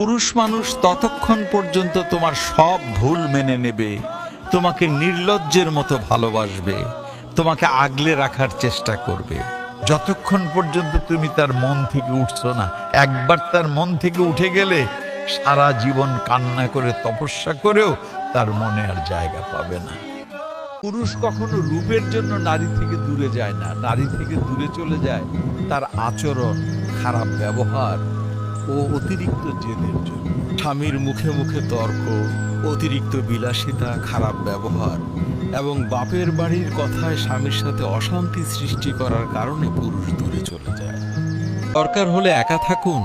পুরুষ মানুষ ততক্ষণ পর্যন্ত তোমার সব ভুল মেনে নেবে, তোমাকে নির্লজ্জের মতো ভালোবাসবে, তোমাকে আগলে রাখার চেষ্টা করবে। যতক্ষণ পর্যন্ত তুমি তার মন থেকে উঠছো না, একবার তার মন থেকে উঠে গেলে সারা জীবন কান্না করে, তপস্যা করেও তার মনে আর জায়গা পাবে না। পুরুষ কখনো রূপের জন্য নারী থেকে দূরে যায় না। নারী থেকে দূরে চলে যায় তার আচরণ, খারাপ ব্যবহার ও অতিরিক্ত জেদের জন্য। স্বামীর মুখে মুখে তর্ক, অতিরিক্ত বিলাসিতা, খারাপ ব্যবহার এবং বাপের বাড়ির কথায় স্বামীর সাথে অশান্তি সৃষ্টি করার কারণে পুরুষ দূরে চলে যায়। দরকার হলে একা থাকুন,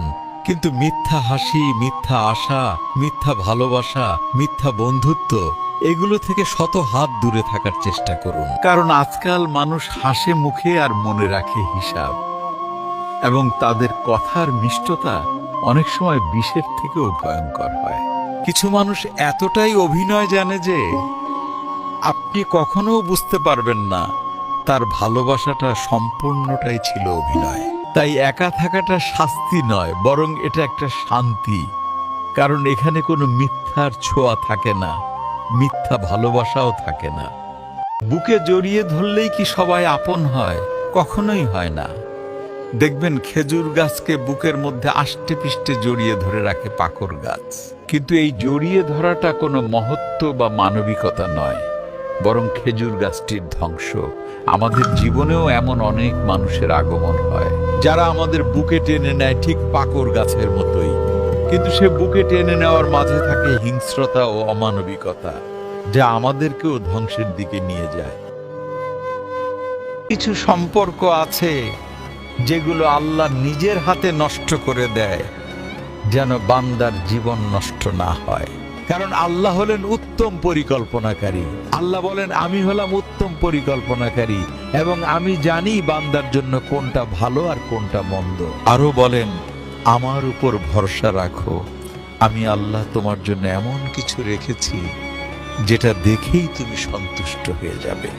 কিন্তু মিথ্যা হাসি, মিথ্যা আশা, মিথ্যা ভালোবাসা, মিথ্যা বন্ধুত্ব, এগুলো থেকে শত হাত দূরে থাকার চেষ্টা করুন। কারণ আজকাল মানুষ হাসে মুখে আর মনে রাখে হিসাব এবং তাদের কথার মিষ্টতা অনেক সময় বিষের থেকেও ভয়ঙ্কর হয়। কিছু মানুষ এতটাই অভিনয় জানে যে, আপনি কখনো বুঝতে পারবেন না তার ভালোবাসাটা সম্পূর্ণটাই ছিল অভিনয়। তাই একা থাকাটা শাস্তি নয়, বরং এটা একটা শান্তি। কারণ এখানে কোনো মিথ্যার ছোঁয়া থাকে না, মিথ্যা ভালোবাসাও থাকে না। বুকে জড়িয়ে ধরলেই কি সবাই আপন হয়? কখনোই হয় না। দেখবেন খেজুর গাছকে বুকের মধ্যে আষ্টে পিষ্টে জড়িয়ে ধরে রাখে পাকর গাছ। কিন্তু এই জড়িয়ে ধরাটা কোনো মহত্ব বা মানবিকতা নয়, বরং খেজুর গাছটির ধ্বংস। আমাদের জীবনেও এমন অনেক মানুষের আগমন হয়, যারা আমাদের বুকে টেনে নেয় ঠিক পাকর গাছের মতোই। কিন্তু সে বুকে টেনে নেওয়ার মাঝে থাকে হিংস্রতা ও অমানবিকতা, যা আমাদেরকেও ধ্বংসের দিকে নিয়ে যায়। কিছু সম্পর্ক আছে যেগুলো আল্লাহ নিজের হাতে নষ্ট করে দেয়, যেন বান্দার জীবন নষ্ট না হয়। কারণ আল্লাহ হলেন উত্তম পরিকল্পনাকারী। আল্লাহ বলেন, আমি হলাম উত্তম পরিকল্পনাকারী এবং আমি জানি বান্দার জন্য কোনটা ভালো আর কোনটা মন্দ। আরও বলেন, আমার উপর ভরসা রাখো। আমি আল্লাহ তোমার জন্য এমন কিছু রেখেছি, যেটা দেখেই তুমি সন্তুষ্ট হয়ে যাবে।